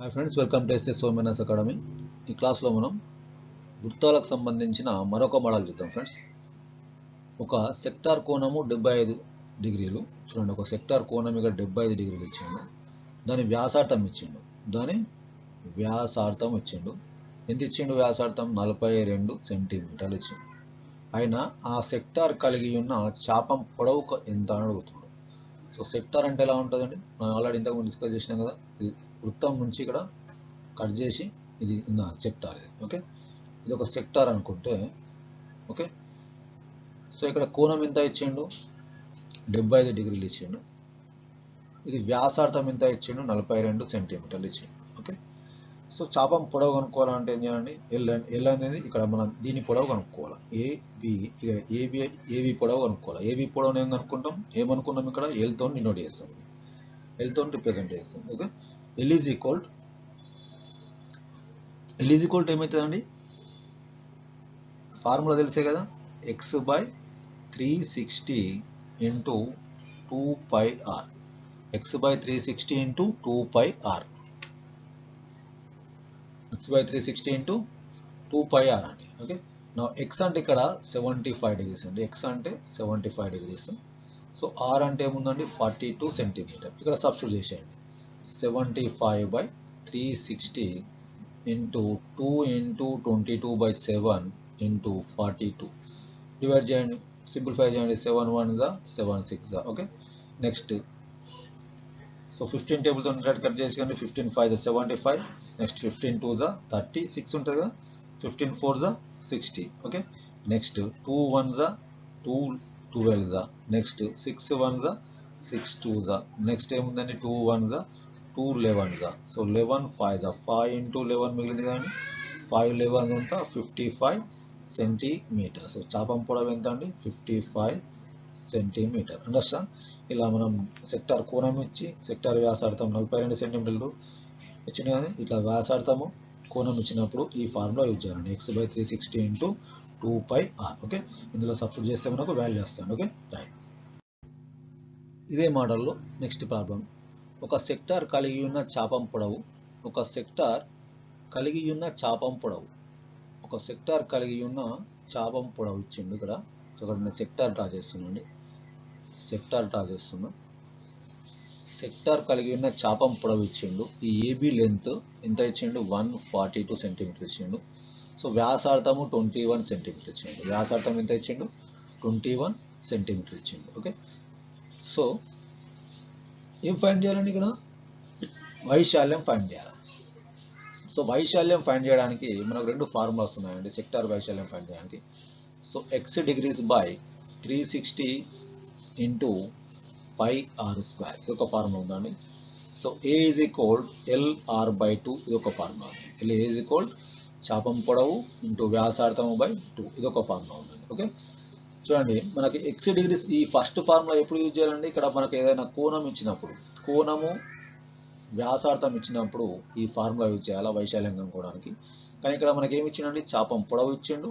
Hi friends welcome to S సోమెనస్ academy ఈ క్లాస్లో మనం వృత్తాలకు సంబంధించిన మరొక మోడల్ చూద్దాం ఫ్రెండ్స్ ఒక సెక్టార్ కోణము డెబ్బై ఐదు డిగ్రీలు. చూడండి ఒక సెక్టార్ కోణం ఇక్కడ డెబ్బై ఐదు డిగ్రీలు ఇచ్చిండు. దాని వ్యాసార్థం ఇచ్చిండు. దాని వ్యాసార్థం ఇచ్చిండు. ఎంత ఇచ్చిండు వ్యాసార్థం? నలభై రెండు సెంటీమీటర్లు ఇచ్చిండు. అయినా ఆ సెక్టార్ కలిగి ఉన్న చాపం పొడవు ఎంత అని అడుగుతున్నాడు. సో సెక్టార్ అంటే ఎలా ఉంటుందండి? మనం ఆల్రెడీ ఇంతకుముందు డిస్కస్ చేసినాం కదా ఇది వృత్తం నుంచి ఇక్కడ కట్ చేసి ఇది నా సెక్టార్ ఇది ఓకే? ఇది ఒక సెక్టార్ అనుకుంటే ఓకే? సో ఇక్కడ కోణం ఎంత ఇచ్చిండు? డెబ్బై ఐదు డిగ్రీలు ఇచ్చిండు. ఇది వ్యాసార్థం ఎంత ఇచ్చిండు? నలభై రెండు సెంటీమీటర్లు ఇచ్చిండు ఓకే? సో చాపం పొడవు కనుక్కోవాలంటే ఏం చేయాలండి? ఎల్ ఎల్ అనేది ఇక్కడ మనం దీని పొడవు కనుక్కోవాలి. ఏబి ఇక ఏబి ఏబి పొడవు కనుక్కోవాలి. ఏబి పొడవుని ఏం కనుక్కుంటాం? ఏమనుకున్నాం ఇక్కడ? ఎల్తో డినోట్ చేస్తాం. ఎల్తో రిప్రజెంట్ చేస్తాం okay? L is equal L is equal ఏమవుతుందండి ఫార్ములా తెలిసే కదా? X by three sixty into two pi R X by three sixty into two pi R X by three sixty into two pi R అండి. Okay నా X అంటే ఇక్కడ seventy five degrees అండి. X అంటే seventy five degrees so R అంటే ఏముందండి? Forty two centimetre ఇక్కడ substitute చేసేయండి. Seventy five by three sixty into two into twenty two by seven into forty two divide చేయండి సింప్లిఫై చేయండి సెవెన్ వన్ జా seven six జా okay next so fifteen టేబుల్తో cut చేసుకోండి ఫిఫ్టీన్ ఫైవ్ జా seventy five next fifteen two జా thirty six ఉంటుంది కదా ఫిఫ్టీన్ ఫోర్ జా sixty okay next two one జా టూ ట్వెల్వ్ జా నెక్స్ట్ సిక్స్ వన్ జా సిక్స్ టూ జా నెక్స్ట్ ఏముందండి టూ వన్ జా టూ లెవెన్ జా సో లెవెన్ ఫైవ్ జా ఫైవ్ ఇంటూ లెవెన్ మిగిలింది కానీ ఫైవ్ లెవెన్ ఎంత ఫిఫ్టీ ఫైవ్ సెంటీమీటర్. సో చాపం పొడవు ఎంత అండి? Fifty five centimetre. అండర్స్టాండ్ ఇలా మనం సెక్టార్ కోణం ఇచ్చి సెక్టార్ వ్యాసార్థం నలభై రెండు సెంటీమీటర్లు ఇచ్చిన కానీ ఇట్లా వ్యాసార్థము కోణం ఇచ్చినప్పుడు ఈ ఫార్ములా యూజ్ చేయాలండి. X by three sixty into two pi R okay ఇందులో సబ్స్టిట్యూట్ చేస్తే మనకు వాల్యూ వస్తాను ఓకే రైట్ ఇదే మోడల్లో నెక్స్ట్ ప్రాబ్లం ఒక సెక్టార్ కలిగి ఉన్న చాపం పొడవు ఒక సెక్టార్ కలిగి ఉన్న చాపం పొడవు. ఒక సెక్టార్ కలిగి ఉన్న చాపం పొడవు ఇచ్చిండు ఇక్కడ. సో ఇక్కడ నేను సెక్టార్ డ్రా చేస్తున్నాండి. సెక్టార్ డ్రా చేస్తున్నా. సెక్టార్ కలిగి ఉన్న చాపం పొడవు ఇచ్చిండు. ఈ ఏబీ లెంత్ ఎంత ఇచ్చిండు? వన్ ఫార్టీ టూ సెంటీమీటర్ ఇచ్చిండు. సో వ్యాసార్థము ట్వంటీ వన్ సెంటీమీటర్ ఇచ్చిండు. వ్యాసార్థం ఎంత ఇచ్చిండు? ట్వంటీ వన్ సెంటీమీటర్ ఇచ్చిండు. ఓకే సో ఏం ఫైండ్ చేయాలండి ఇక్కడ? వైశాల్యం ఫైండ్ చేయాలి. సో వైశాల్యం ఫైండ్ చేయడానికి మనకు రెండు ఫార్ములాస్ ఉన్నాయండి సెక్టార్ వైశాల్యం ఫైండ్ చేయడానికి. So X degrees by three sixty into pi R square ఇది ఒక ఫార్ములా ఉందండి. So A is equal L R by two ఇది ఒక formula L A is equal చాపం పొడవు ఇంటూ వ్యాసార్థము బై టూ ఇది ఒక ఫార్ములా ఉందండి. ఓకే చూడండి మనకి ఎక్స్ డిగ్రీస్ ఈ ఫస్ట్ ఫార్ములా ఎప్పుడు యూజ్ చేయాలండి? ఇక్కడ మనకి ఏదైనా కోణం ఇచ్చినప్పుడు. కోణము వ్యాసార్థం ఇచ్చినప్పుడు ఈ ఫార్ములా యూజ్ చేయాలా? వైశాల్యం కనుక్కోవడానికి కానీ ఇక్కడ మనకి ఏమి ఇచ్చిండండి? చాపం పొడవు ఇచ్చిండు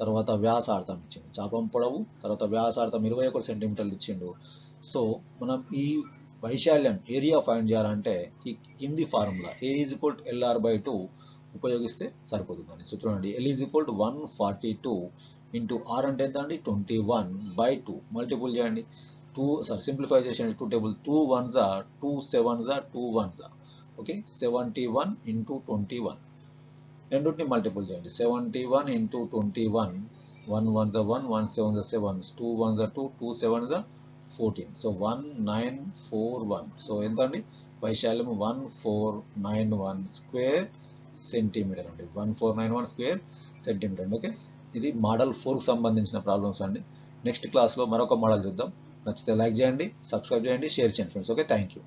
తర్వాత వ్యాసార్థం ఇచ్చిండు. చాపం పొడవు తర్వాత వ్యాసార్థం ఇరవై ఒకటి సెంటీమీటర్లు ఇచ్చిండు. సో మనం ఈ వైశాల్యం ఏరియా ఫైండ్ చేయాలంటే ఈ కింది formula A is equal to L R by two ఉపయోగిస్తే సరిపోతుందండి. సో చూడండి L is equal to one forty two into R అంటే ఎంత అండి? Twenty one by two. Multiple చేయండి. టూ సారీ సింప్లిఫై చేసేయండి. టూ టేబుల్ టూ వన్ జా two seven జా టూ వన్ జా okay? Seventy one into twenty one. రెండుని multiple చేయండి. Seventy one into twenty one. One one జా వన్ వన్ సెవెన్ జా seven two one జా two two seven జా fourteen. So one nine four one. So ఎంత అండి? వైశాల్యం one four nine one square centimetre అండి. One four nine one square centimetre అండి. Okay? ఇది మోడల్ ఫోర్కి సంబంధించిన ప్రాబ్లమ్స్ అండి. నెక్స్ట్ క్లాస్లో మరొక మోడల్ చూద్దాం. నచ్చితే లైక్ చేయండి సబ్స్క్రైబ్ చేయండి షేర్ చేయండి ఫ్రెండ్స్ ఓకే థ్యాంక్ యూ